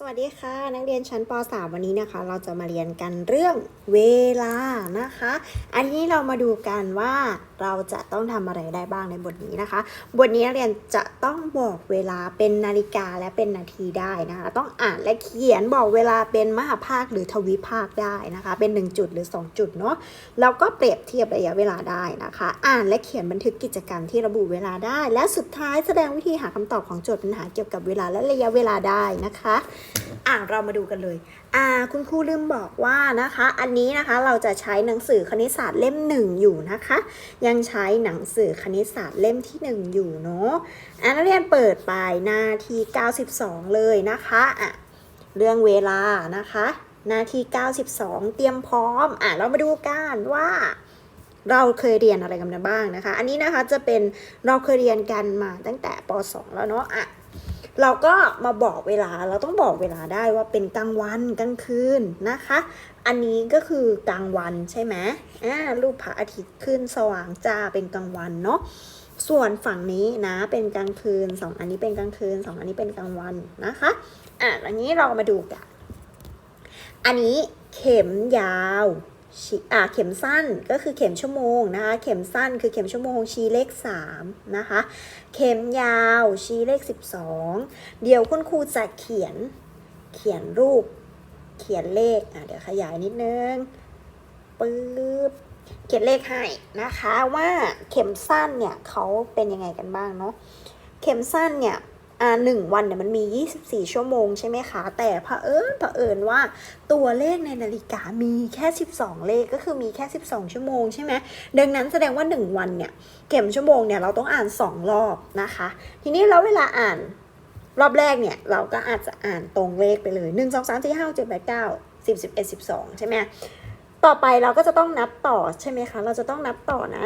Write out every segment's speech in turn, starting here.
สวัสดีค่ะ นักเรียนชั้นป .3 วันนี้นะคะ เราจะมาเรียนกันเรื่องเวลานะคะ อันนี้เรามาดูกันว่าเราจะต้องทำอะไรได้บ้างในบทนี้นะคะ บทนี้นักเรียนจะต้องบอกเวลาเป็นนาฬิกาและเป็นนาทีได้นะคะ ต้องอ่านและเขียนบอกเวลาเป็นมหาภาคหรือทวิภาคได้นะคะ เป็น 1 จุดหรือ 2 จุดเนาะแล้วก็เปรียบเทียบระยะเวลาได้นะคะ อ่านและเขียนบันทึกกิจกรรมที่ระบุเวลาได้ และสุดท้ายแสดงวิธีหาคำตอบของโจทย์ปัญหาเกี่ยวกับเวลาและระยะเวลาได้นะคะอ่าเรามาดูกันเลย อ่า คุณครูลืมบอกว่านะคะ อันนี้นะคะเราจะใช้หนังสือคณิตศาสตร์เล่มหนึ่งอยู่นะคะ ยังใช้หนังสือคณิตศาสตร์เล่มที่หนึ่งอยู่เนาะอ่านักเรียนเปิดไปนาที92 เลยนะคะอะเรื่องเวลานะคะนาที92 เตรียมพร้อม อะเรามาดูกันว่า เราเคยเรียนอะไรกันบ้างนะคะ อันนี้นะคะจะเป็นเราเคยเรียนกันมาตั้งแต่ป .2 แล้วเนาะอะ เราก็มาบอกเวลาเราต้องบอกเวลาได้ว่าเป็นกลางวันกลางคืนนะคะ อันนี้ก็คือกลางวันใช่ไหมอ่ารูปพระอาทิตย์ขึ้นสว่างจ้าเป็นกลางวันเนาะส่วนฝั่งนี้นะเป็นกลางคืนสองอันนี้เป็นกลางคืนสองอันนี้เป็นกลางวันนะคะอะอันนี้เรามาดูกัน อันนี้เข็มยาว อ่าเข็มสั้นก็คือเข็มชั่วโมงนะคะ เข็มสั้นคือเข็มชั่วโมงชี้เลข3นะคะ เข็มยาวชี้เลข 12 เดี๋ยวคุณครูจะเขียนเขียนรูป เขียนเลขอะเดี๋ยวขยายนิดนึงปึ๊บเขียนเลขให้นะคะว่าเข็มสั้นเนี่ยเขาเป็นยังไงกันบ้างเนาะเข็มสั้นเนี่ย อ่าหนึ่งวันเนี่ยมันมี 24 ชั่วโมงใช่ไหมคะ แต่เผอิญเผอิญว่าตัวเลขในนาฬิกามีแค่ 12 เลขก็คือมีแค่ 12 ชั่วโมงใช่ไหมดังนั้นแสดงว่า 1 วันเนี่ยเข็มชั่วโมงเนี่ยเราต้องอ่าน 2 รอบนะคะ ทีนี้เราเวลาอ่านรอบแรกเนี่ยเราก็อาจจะอ่านตรงเลขไปเลย1 2 3 4 5 7 8 9 10 11 12 ใช่ไหมต่อไปเราก็จะต้องนับต่อใช่ไหมคะ เราจะต้องนับต่อนะ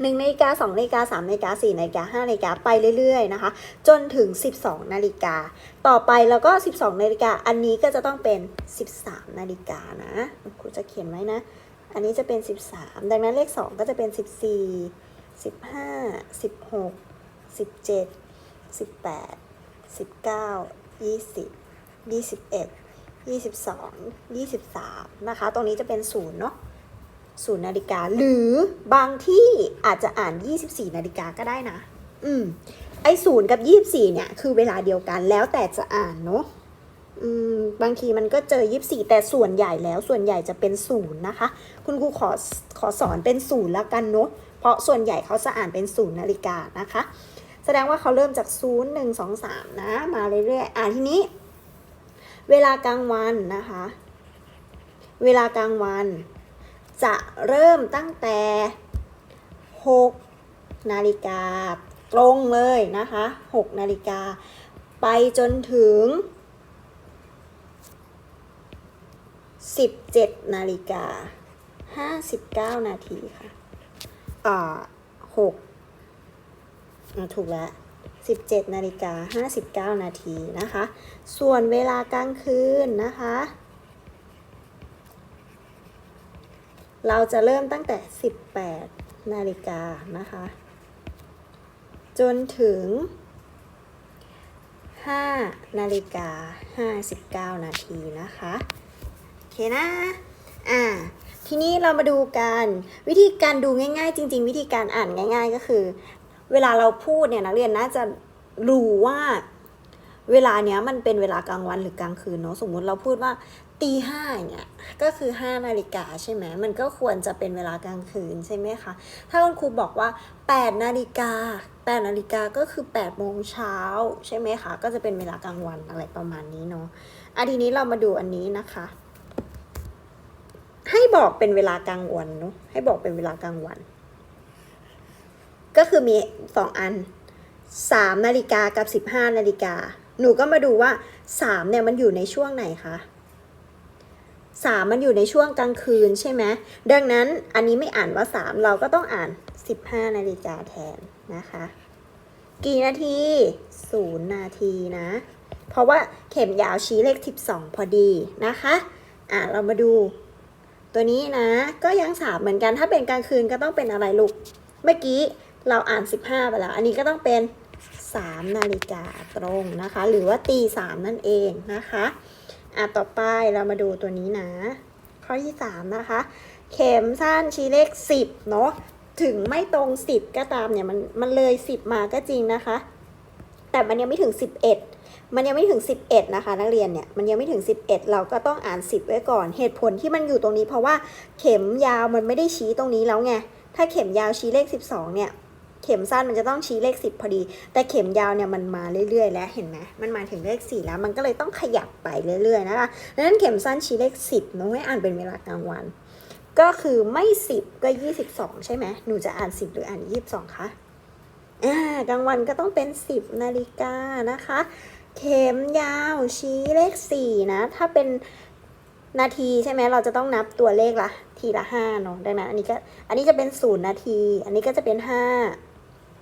หนึ่งนาฬิกาสองนาฬิกาสามนาฬิกาสี่นาฬิกาห้านาฬิกาไปเรื่อยๆนะคะ จนถึง 12นาฬิกา ต่อไปแล้วก็ 12นาฬิกาอันนี้ก็จะต้องเป็น 13นาฬิกานะครูจะเขียนไว้นะ อันนี้จะเป็น 13 ดังนั้นเลข 2 ก็จะเป็น 14 15 16 17 18 19 20 21 22 23 นะคะ ตรงนี้จะเป็นศูนย์เนาะ ศูนย์นาฬิกาหรือบางที่อาจจะอ่าน 24นาฬิกาก็ได้นะ อืม ไอ้ศูนย์กับ 24 เนี่ย คือเวลาเดียวกันแล้วแต่จะอ่านเนาะอืมบางทีมันก็เจอ 24 แต่ส่วนใหญ่แล้วส่วนใหญ่จะเป็นศูนย์นะคะ คุณครูขอขอสอนเป็นศูนย์แล้วกันเนาะเพราะส่วนใหญ่เขาจะอ่านเป็นศูนย์นาฬิกานะคะ แสดงว่าเขาเริ่มจากศูนย์หนึ่งสองสามนะ มาเรื่อยๆอ่าทีนี้ เวลากลางวันนะคะ เวลากลางวัน จะเริ่มตั้งแต่ 6 นาฬิกาตรงเลยนะคะ 6 นาฬิกาไปจนถึง 17 นาฬิกา 59 นาทีค่ะอ่า6อ่าถูกแล้ว17 นาฬิกา 59 นาทีนะคะ ส่วนเวลากลางคืนนะคะ เราจะเริ่มตั้งแต่ 18 นาฬิกานะคะ จนถึง 5 นาฬิกา 59 นาทีนะคะ โอเคนะ อ่า ทีนี้เรามาดูกันวิธีการดูง่าย ๆ จริง ๆ วิธีการอ่านง่าย ๆ ก็คือ เวลาเราพูดเนี่ยนักเรียนน่าจะรู้ว่าเวลาเนี้ยมันเป็นเวลากลางวันหรือกลางคืนเนาะสมมุติเราพูดว่า ตีห้าเนี่ยก็คือห้านาฬิกาใช่ไหมมันก็ควรจะเป็นเวลากลางคืนใช่ไหมคะถ้าคุณครูบอกว่า8นาฬิกา8นาฬิกาก็คือ8โมงเช้าใช่ไหมคะก็จะเป็นเวลากลางวันอะไรประมาณนี้เนาะอะทีนี้เรามาดูอันนี้นะคะ ให้บอกเป็นเวลากลางวันเนาะให้บอกเป็นเวลากลางวัน ก็คือมีสองอันสามนาฬิกากับสิบห้านาฬิกาหนูก็มาดูว่าสามเนี่ยมันอยู่ในช่วงไหนคะ สามมันอยู่ในช่วงกลางคืนใช่ไหมดังนั้นอันนี้ไม่อ่านว่าสามเราก็ต้องอ่านสิบห้านาฬิกาแทนนะคะ กี่นาทีศูนย์นาทีนะ เพราะว่าเข็มยาวชี้เลขสิบสองพอดีนะคะ อะเรามาดู ตัวนี้นะ ก็ยังสามเหมือนกันถ้าเป็นกลางคืนก็ต้องเป็นอะไรลูก เมื่อกี้เราอ่าน15ไปแล้ว อันนี้ก็ต้องเป็น3นาฬิกาตรงนะคะ หรือว่าตีสามนั่นเองนะคะ อะต่อไปเรามาดูตัวนี้นะ ข้อที่3นะคะ เข็มสั้นชี้เลข10เนาะถึงไม่ตรง10ก็ตามเนี่ยมันมันเลย10มาก็จริงนะคะ แต่มันยังไม่ถึง11มันยังไม่ถึง 11 นะคะ นักเรียนเนี่ยมันยังไม่ถึง 11 เราก็ต้องอ่าน 10 ไว้ก่อน เหตุผลที่มันอยู่ตรงนี้เพราะว่าเข็มยาวมันไม่ได้ชี้ตรงนี้แล้วไงถ้าเข็มยาวชี้เลข 12 เนี่ย เข็มสั้นมันจะต้องชี้เลข 10 พอดี แต่เข็มยาวเนี่ยมันมาเรื่อย ๆ แล้วเห็นไหมมันมาถึงเลข 4 แล้วมันก็เลยต้องขยับไปเรื่อย ๆ นะคะดังนั้นเข็มสั้นชี้เลข 10น้องให้อ่านเป็นเวลากลางวัน ก็คือไม่ 10 ก็ 22 ใช่ไหมหนูจะอ่าน 10 หรืออ่าน 22คะอ่ากลางวันก็ต้องเป็น 10นาฬิกานะคะ เข็มยาวชี้เลข 4 นะ ถ้าเป็นนาทีใช่ไหมเราจะต้องนับตัวเลขละทีละ5เนาะดังนั้นอันนี้ก็อันนี้จะเป็น0นาที อันนี้ก็จะเป็น5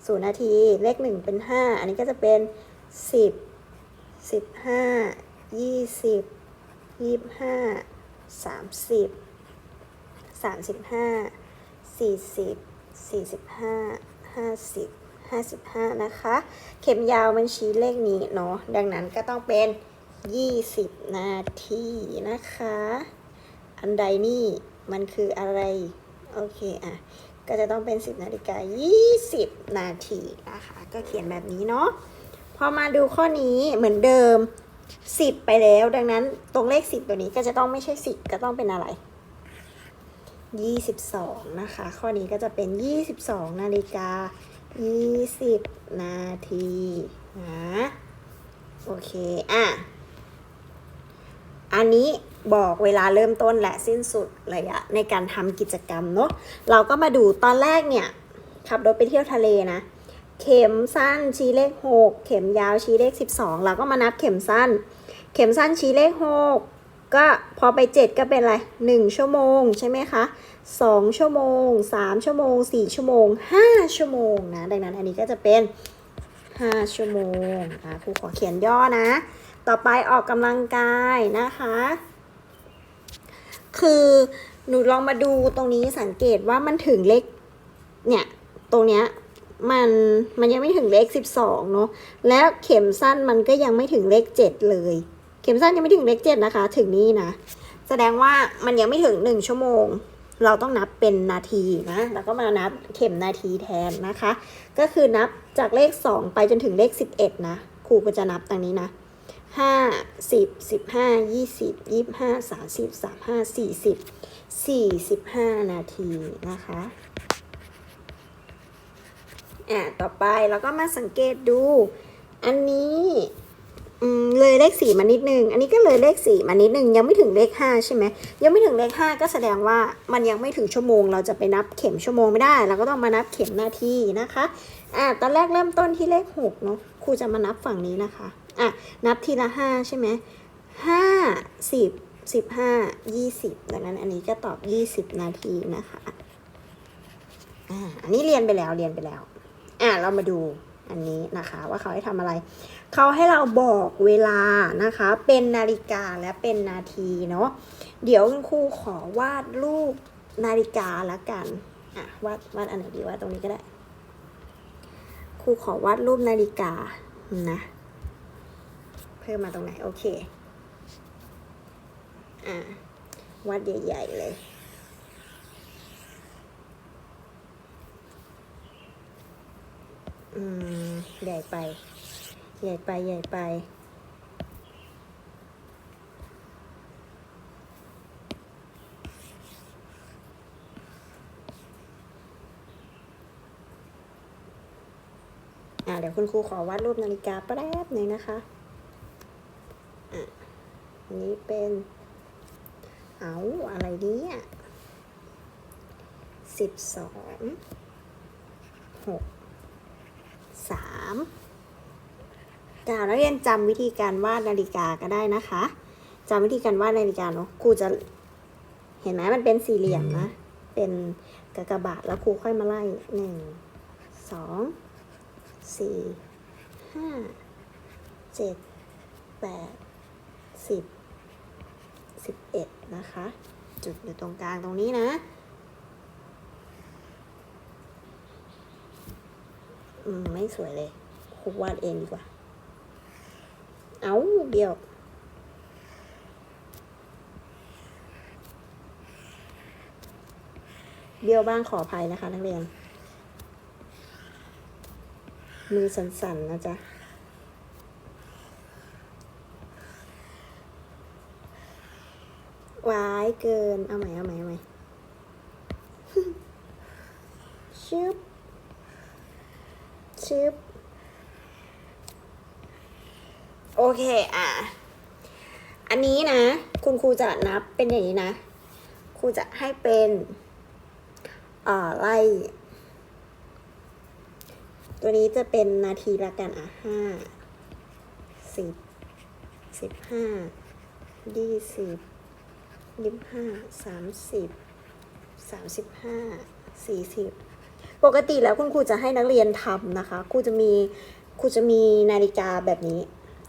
0 นาที เลข 1 เป็น 5 อันนี้ก็จะเป็น 10 15 20 25 30 35 40 45 50 55 นะคะ เข็มยาวมันชี้เลขนี้เนาะ ดังนั้นก็ต้องเป็น 20 นาทีนะคะ อันใดนี่มันคืออะไร โอเค อะ ก็จะต้องเป็น 10นาฬิกา20 นาทีนะคะ ก็เขียนแบบนี้เนาะพอมาดูข้อนี้เหมือนเดิม 10 ไปแล้ว ดังนั้นตรงเลข 10 ตัวนี้ก็จะต้องไม่ใช่ 10 ก็ต้องเป็นอะไร 22 นะคะ ข้อนี้ก็จะเป็น 22 นาฬิกา 20 นาทีนะโอเค อะ อันนี้ บอกเวลาเริ่มต้นและสิ้นสุดระยะในการทำกิจกรรมเนาะเราก็มาดูตอนแรกเนี่ยขับรถไปเที่ยวทะเลนะ เข็มสั้นชี้เลข 6 เข็มยาวชี้เลข 12 เราก็มานับเข็มสั้น เข็มสั้นชี้เลข 6 ก็พอไป 7 ก็เป็นอะไร 1 ชั่วโมงใช่ไหมคะ 2 ชั่วโมง 3 ชั่วโมง 4 ชั่วโมง 5 ชั่วโมงนะ ดังนั้นอันนี้ก็จะเป็น 5 ชั่วโมงอะครูขอเขียนย่อนะ ต่อไปออกกำลังกายนะคะ คือหนูลองมาดูตรงนี้สังเกตว่ามันถึงเลขเนี่ย ตรงเนี้ยมันมันยังไม่ถึงเลข12เนอะแล้วเข็มสั้นมันก็ยังไม่ถึงเลข7เลย เข็มสั้นยังไม่ถึงเลข7นะคะ ถึงนี่นะ แสดงว่ามันยังไม่ถึง1ชั่วโมง เราต้องนับเป็นนาทีนะแล้วก็มานับเข็มนาทีแทนนะคะ ก็คือนับจากเลข2ไปจนถึงเลข11นะครูก็จะนับตรงนี้นะ ห้าสิบสิบห้ายี่สิบยี่ห้าสามสิบสามห้าสี่สิบสี่สิบห้านาทีนะคะอะต่อไปเราก็มาสังเกตดู อันนี้อืมเลยเลขสี่มานิดนึง อันนี้ก็เลยเลขสี่มานิดนึง ยังไม่ถึงเลขห้าใช่ไหมยังไม่ถึงเลขห้าก็แสดงว่ามันยังไม่ถึงชั่วโมง เราจะไปนับเข็มชั่วโมงไม่ได้ เราก็ต้องมานับเข็มนาทีนะคะอะตอนแรกเริ่มต้นที่เลขหกเนาะครูจะมานับฝั่งนี้นะคะ อะ นับทีละห้าใช่ไหมห้าสิบสิบห้ายี่สิบดังนั้นอันนี้ก็ตอบยี่สิบนาทีนะคะอ่าอันนี้เรียนไปแล้วเรียนไปแล้ว อะเรามาดูอันนี้นะคะว่าเขาให้ทำอะไร เขาให้เราบอกเวลานะคะ เป็นนาฬิกาและเป็นนาทีเนาะเดี๋ยวคุณครูขอวาดรูปนาฬิกาละกันอะวาดวาดอันไหนดีวาดตรงนี้ก็ได้ครูขอวาดรูปนาฬิกานะ เพิ่มมาตรงไหน โอเค อ่า วัดใหญ่ ๆ เลย อืม ใหญ่ไป ใหญ่ไป ใหญ่ไปอ่าเดี๋ยวคุณครูขอวาดรูปนาฬิกาแป๊บหนึ่งนะคะ นนี้เป็น เอาอะไรเนี่ยสิบสองหกสามกานักเรียนจำวิธีการวาดนาฬิกาก็ได้นะคะจำวิธีการวาดนาฬิกาเนาะครูจะเห็นไหมมันเป็นสี่เหลี่ยมนะ เป็นกากบาทแล้วครูค่อยมาไล่หนึ่งสองสี่ห้าเจ็ดแปดสิบ สิบเอ็ดนะคะ จุดอยู่ตรงกลางตรงนี้นะ อืม ไม่สวยเลยครูวาดเองดีกว่า เอาเบี้ยวเบี้ยวบ้างขออภัยนะคะ นักเรียน มือสั่นๆนะจ๊ะ วายเกิน เอาใหม่เอาใหม่เอาใหม่ชึบชึบโอเคอะ อันนี้นะ คุณครูจะนับเป็นอย่างนี้นะ ครูจะให้เป็นเอ่อไล่ ตัวนี้จะเป็นนาทีละกันอะห้าสิบสิบห้ายี่สิบ ยี่สิบห้าสามสิบสามสิบห้าสี่สิบปกติแล้วคุณครูจะให้นักเรียนทำนะคะครูจะมีครูจะมีนาฬิกาแบบนี้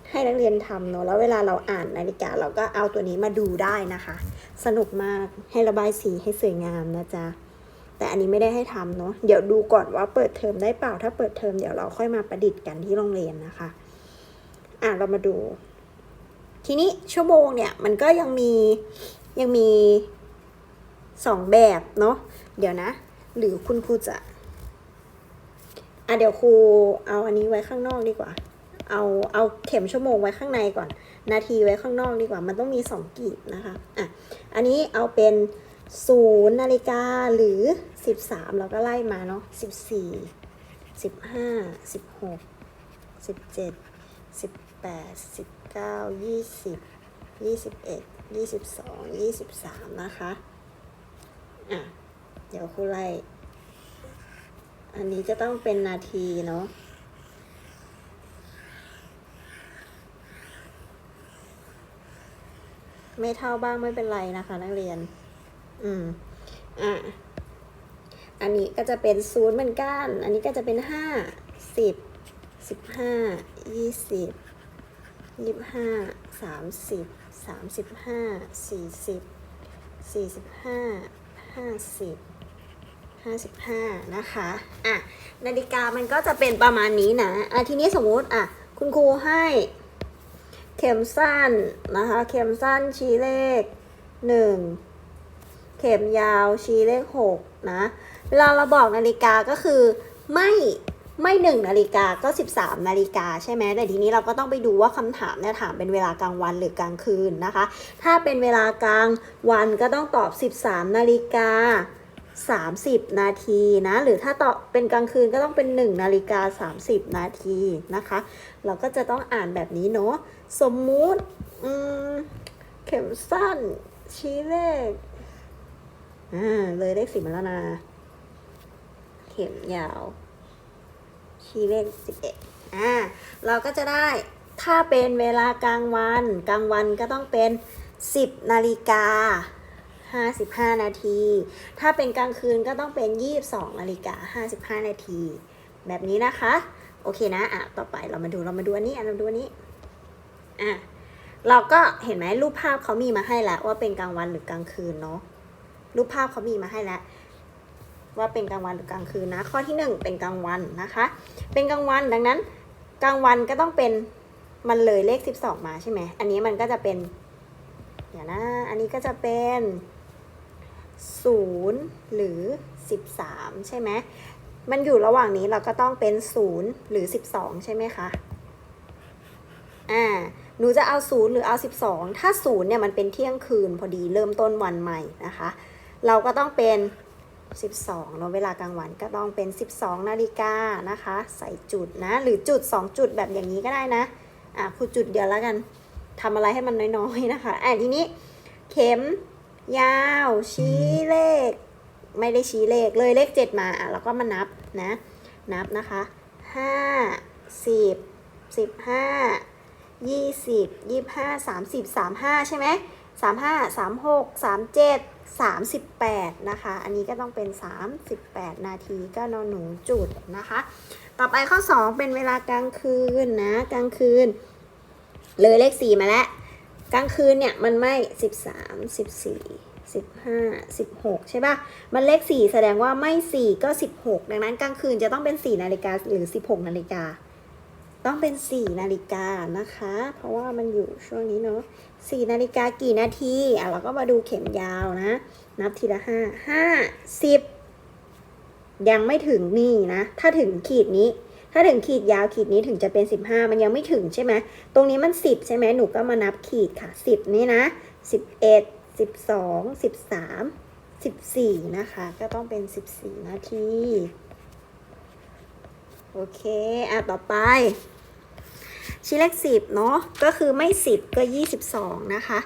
ให้นักเรียนทำเนอะแล้วเวลาเราอ่านนาฬิกาเราก็เอาตัวนี้มาดูได้นะคะ สนุกมากให้ระบายสีให้สวยงามนะจ๊ะแต่อันนี้ไม่ได้ให้ทำเนาะเดี๋ยวดูก่อนว่าเปิดเทอมได้เปล่าถ้าเปิดเทอมเดี๋ยวเราค่อยมาประดิษฐ์กันที่โรงเรียนนะคะอะเรามาดู ทีนี้ชั่วโมงเนี่ยมันก็ยังมี ยังมีสองแบบเนาะเดี๋ยวนะ หรือคุณครูจะอะเดี๋ยวครูเอาอันนี้ไว้ข้างนอกดีกว่า เอาเอาเข็มชั่วโมงไว้ข้างในก่อน นาทีไว้ข้างนอกดีกว่า มันต้องมีสองกีบนะคะอะอันนี้เอาเป็นศูนย์นาฬิกาหรือสิบสามเราก็ไล่มาเนาะสิบสี่สิบห้าสิบหกสิบเจ็ดสิบแปดสิบเก้ายี่สิบยี่สิบเอ็ด ยี่สิบสองยี่สิบสามนะคะ อะ เดี๋ยวครูไล่ อันนี้จะต้องเป็นนาทีเนาะไม่เท่าบ้างไม่เป็นไรนะคะ นักเรียน อืม อะ อันนี้ก็จะเป็นศูนย์เหมือนกัน อันนี้ก็จะเป็นห้าสิบสิบห้ายี่สิบยี่ห้าสามสิบ สามสิบห้าสี่สิบสี่สิบห้าห้าสิบห้าสิบห้านะคะอะนาฬิกามันก็จะเป็นประมาณนี้นะอะทีนี้สมมุติอะคุณครูให้เข็มสั้นนะคะเข็มสั้นชี้เลขหนึ่งเข็มยาวชี้เลขหกนะเวลาเราบอกนาฬิกาก็คือไม่ ไม่หนึ่งนาฬิกาก็สิบสามนาฬิกาใช่ไหมแต่ทีนี้เราก็ต้องไปดูว่าคำถามเนี่ยถามเป็นเวลากลางวันหรือกลางคืนนะคะ ถ้าเป็นเวลากลางวันก็ต้องตอบ 13 นาฬิกา30 นาทีนะ หรือถ้าตอบเป็นกลางคืนก็ต้องเป็น1นาฬิกา30 นาทีนะคะ เราก็จะต้องอ่านแบบนี้เนาะสมมุติเข็มสั้น ชี้เลขอ่าเลยเลขสิบมาแล้วนะ เข็มยาว ชี้เลขสิบเอ็ดอ่าเราก็จะได้ถ้าเป็นเวลากลางวัน กลางวันก็ต้องเป็น 10นาฬิกา55 นาที ถ้าเป็นกลางคืนก็ต้องเป็น 22นาฬิกา55 นาที แบบนี้นะคะ โอเคนะอะต่อไปเรามาดูเรามาดูอันนี้อ่เรามาดูอันนี้อะเราก็เห็นไหมรูปภาพเขามีมาให้แล้วว่าเป็นกลางวันหรือกลางคืนเนาะรูปภาพเขามีมาให้แล้ว ว่าเป็นกลางวันหรือกลางคืนนะ ข้อที่หนึ่งเป็นกลางวันนะคะ เป็นกลางวันดังนั้น กลางวันก็ต้องเป็นมันเลยเลขสิบสองมาใช่ไหมอันนี้มันก็จะเป็น เดี๋ยวนะ อันนี้ก็จะเป็นศูนย์หรือสิบสามใช่ไหมมันอยู่ระหว่างนี้เราก็ต้องเป็นศูนย์หรือสิบสองใช่ไหมคะอ่าหนูจะเอาศูนย์หรือเอาสิบสองถ้าศูนย์เนี่ยมันเป็นเที่ยงคืนพอดีเริ่มต้นวันใหม่นะคะ เราก็ต้องเป็น 12เนาะเวลากลางวันก็ต้องเป็น 12 นาฬิกานะคะ ใส่จุดนะ หรือจุด 2 จุดแบบอย่างนี้ก็ได้นะ อะครูจุดเดียวแล้วกันทำอะไรให้มันน้อยๆนะคะ อะทีนี้เข็มยาวชี้เลข ไม่ได้ชี้เลขเลยเลข 7 มาอะเราก็มานับนะ นับนะคะ 5 10 15ยี่สิบยี่ห้าสามสิบสามห้าใช่ไหมสาม ห้าสามหกสามเจ็ดสามสิบแปดนะคะ อันนี้ก็ต้องเป็นสามสิบแปดนาทีก็นอนหนูจุดนะคะ ต่อไปข้อสองเป็นเวลากลางคืนนะ กลางคืน เลยเลขสี่มาแล้ว กลางคืนเนี่ยมันไม่สิบสามสิบสี่สิบห้าสิบหกใช่ป่ะ มันเลขสี่แสดงว่าไม่สี่ก็สิบหกดังนั้นกลางคืนจะต้องเป็นสี่นาฬิกาหรือสิบหกนาฬิกา ต้องเป็น 4 นาฬิกานะคะ เพราะว่ามันอยู่ช่วงนี้เนาะ4นาฬิกากี่นาที อะเราก็มาดูเข็มยาวนะ นับทีละห้าห้าสิบยังไม่ถึงนี่นะ ถ้าถึงขีดนี้ ถ้าถึงขีดยาวขีดนี้ถึงจะเป็น 15 มันยังไม่ถึงใช่ไหม ตรงนี้มัน 10 ใช่ไหมหนูก็มานับขีดค่ะ 10 นี่นะ 11 12 13 14 นะคะ ก็ต้องเป็น 14 นาที โอเค อะ ต่อไป ชิ้นเลข10เนาะก็คือไม่10ก็22นะคะ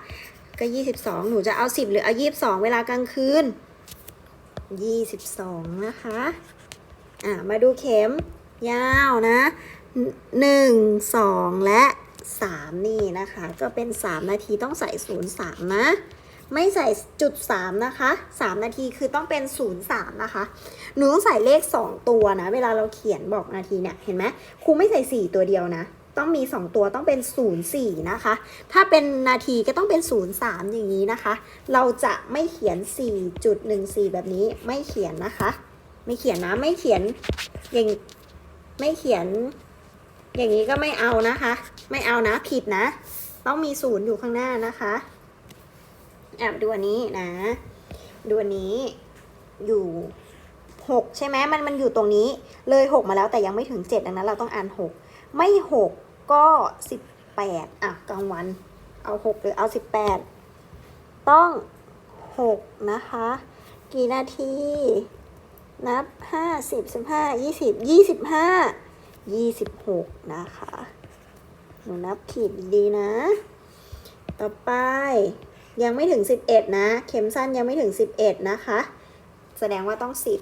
ก็22หนูจะเอา10หรือเอา22เวลากลางคืน22นะคะอะมาดูเข็มยาวนะ1 2และ3นี่นะคะ ก็เป็น3นาทีต้องใส่0 3นะไม่ใส่จุด3นะคะ3นาทีคือต้องเป็น0 3นะคะหนูต้องใส่เลข2ตัวนะ เวลาเราเขียนบอกนาทีเนี่ยเห็นไหมครูไม่ใส่4ตัวเดียวนะ ต้องมี 2 ตัวต้องเป็น 0 4 นะคะ ถ้าเป็นนาทีก็ต้องเป็น 0 3 อย่างนี้นะคะ เราจะไม่เขียน 4.14 แบบนี้ไม่เขียนนะคะ ไม่เขียนนะไม่เขียนอย่างไม่เขียน อย่างนี้ก็ไม่เอานะคะ ไม่เอานะผิดนะ ต้องมีศูนย์อยู่ข้างหน้านะคะแอะมาดูอันนี้นะดูอันนี้อยู่หกใช่ไหมมันมันอยู่ตรงนี้เลยหกมาแล้วแต่ยังไม่ถึงเจ็ดดังนั้นเราต้องอ่านหกไม่หก ก็สิบแปดอะกลางวัน เอาหกหรือเอาสิบแปดต้องหกนะคะ กี่นาที นับห้าสิบสิบห้ายี่สิบยี่สิบห้ายี่สิบหกนะคะ หนูนับขีดดีนะ ต่อไปยังไม่ถึงสิบเอ็ดนะ เข็มสั้นยังไม่ถึงสิบเอ็ดนะคะ แสดงว่าต้องสิบ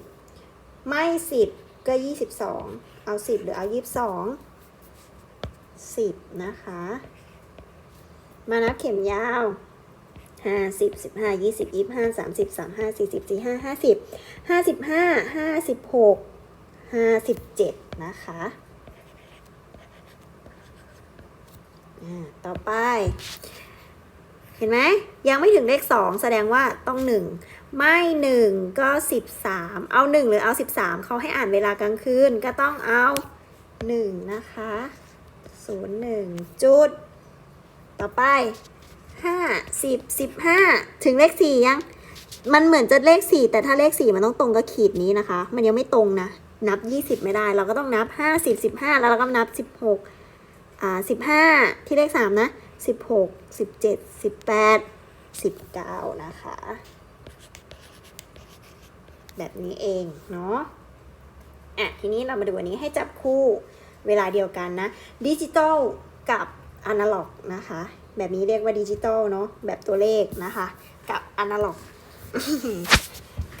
ไม่สิบก็ยี่สิบสองเอาสิบหรือเอายี่สิบสอง สิบนะคะ มานับเข็มยาวห้าสิบสิบห้ายี่สิบยี่ห้าสามสิบสามห้าสี่สิบสี่ห้าห้าสิบห้าสิบห้าห้าสิบหกห้าสิบเจ็ดนะคะอ่าต่อไป เห็นไหมยังไม่ถึงเลขสองแสดงว่าต้องหนึ่งไม่หนึ่งก็สิบสามเอาหนึ่งหรือเอาสิบสามเขาให้อ่านเวลากลางคืนก็ต้องเอาหนึ่งนะคะ ศูนย์หนึ่งจุด ต่อไปห้าสิบสิบห้าถึงเลขสี่ยัง มันเหมือนจะเลขสี่แต่ถ้าเลขสี่มันต้องตรงกับขีดนี้นะคะ มันยังไม่ตรงนะ นับยี่สิบไม่ได้ เราก็ต้องนับห้าสิบสิบห้าแล้วเราก็นับสิบหกอ่าสิบห้าที่เลขสามนะสิบหกสิบเจ็ดสิบแปดสิบเก้านะคะ แบบนี้เองเนาะอะทีนี้เรามาดูอันนี้ให้จับคู่ เวลาเดียวกันนะดิจิตอลกับอนาล็อกนะคะ แบบนี้เรียกว่าดิจิตอลเนาะแบบตัวเลขนะคะ กับอนาล็อก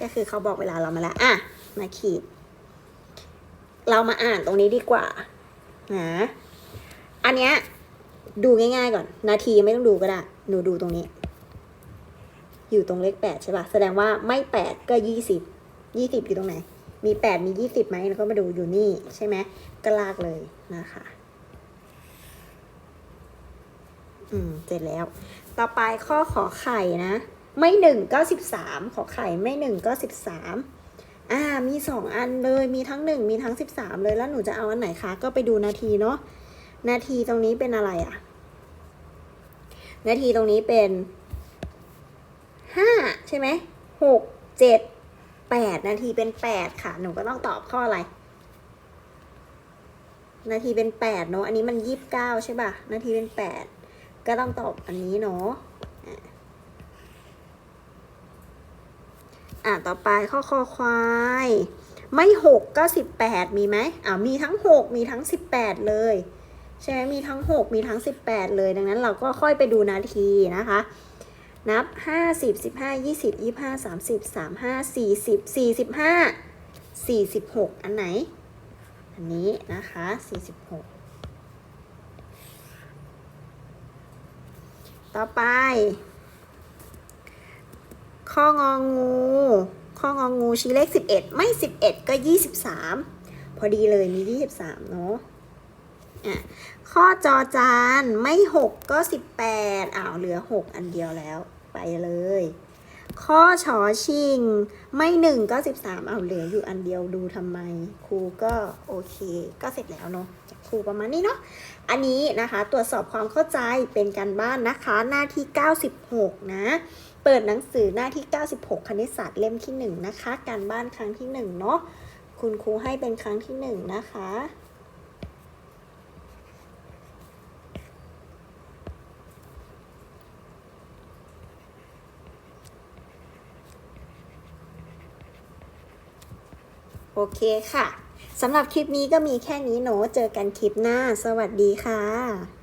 ก็คือเขาบอกเวลาเรามาแล้ว อะ มาขีด เรามาอ่านตรงนี้ดีกว่า นะ อันเนี้ยดูง่ายๆก่อน นาทีไม่ต้องดูก็ได้ หนูดูตรงนี้ อยู่ตรงเลขแปดใช่ปะแสดงว่าไม่แปดก็ยี่สิบ ยี่สิบอยู่ตรงไหน มีแปดมียี่สิบไหมแล้วก็มาดูอยู่นี่ใช่ไหมก็ลากเลยนะคะ อืมเสร็จแล้ว ต่อไปข้อขอไข่นะ ไม่หนึ่งก็สิบสามขอไข่ไม่หนึ่งก็สิบสามอ่า มีสองอันเลย มีทั้งหนึ่งมีทั้งสิบสามเลย แล้วหนูจะเอาอันไหนคะ ก็ไปดูนาทีเนาะ นาทีตรงนี้เป็นอะไรอะนาทีตรงนี้เป็นห้าใช่ไหมหกเจ็ด แปดนาทีเป็นแปดค่ะ หนูก็ต้องตอบข้ออะไร นาทีเป็นแปดเนาะ อันนี้มันยี่สิบเก้าใช่ป่ะ นาทีเป็นแปดก็ต้องตอบอันนี้เนาะอะอะต่อไปข้อคอควาย ไม่หกก็สิบแปดมีไหมอ่ามีทั้งหกมีทั้งสิบแปดเลยใช่ไหมมีทั้งหกมีทั้งสิบแปดเลยดังนั้นเราก็ค่อยไปดูนาทีนะคะ นับห้าสิบสิบห้ายี่สิบยี่ห้าสามสิบสามห้าสี่สิบสี่สิบห้าสี่สิบหกอันไหน อันนี้นะคะสี่สิบหกต่อไป ข้ององู ข้ององูชี้เลข 11 ไม่ 11 ก็ 23 พอดีเลยมี 23 เนาะอะ ข้อจอจานไม่6ก็18อ้าวเหลือ6อันเดียวแล้ว ไปเลย ข้อชอชิง ไม่หนึ่งก็สิบสามเอาเหลืออยู่อันเดียวดูทำไม ครูก็โอเค ก็เสร็จแล้วเนาะครูประมาณนี้เนาะอันนี้นะคะตรวจสอบความเข้าใจเป็นการบ้านนะคะ หน้าที่ 96 นะเปิดหนังสือหน้าที่ 96 คณิตศาสตร์เล่มที่ 1 นะคะ การบ้านครั้งที่ 1 เนาะคุณครูให้เป็นครั้งที่ 1 นะคะ โอเคค่ะสำหรับคลิปนี้ก็มีแค่นี้หนูเจอกันคลิปหน้า สวัสดีค่ะ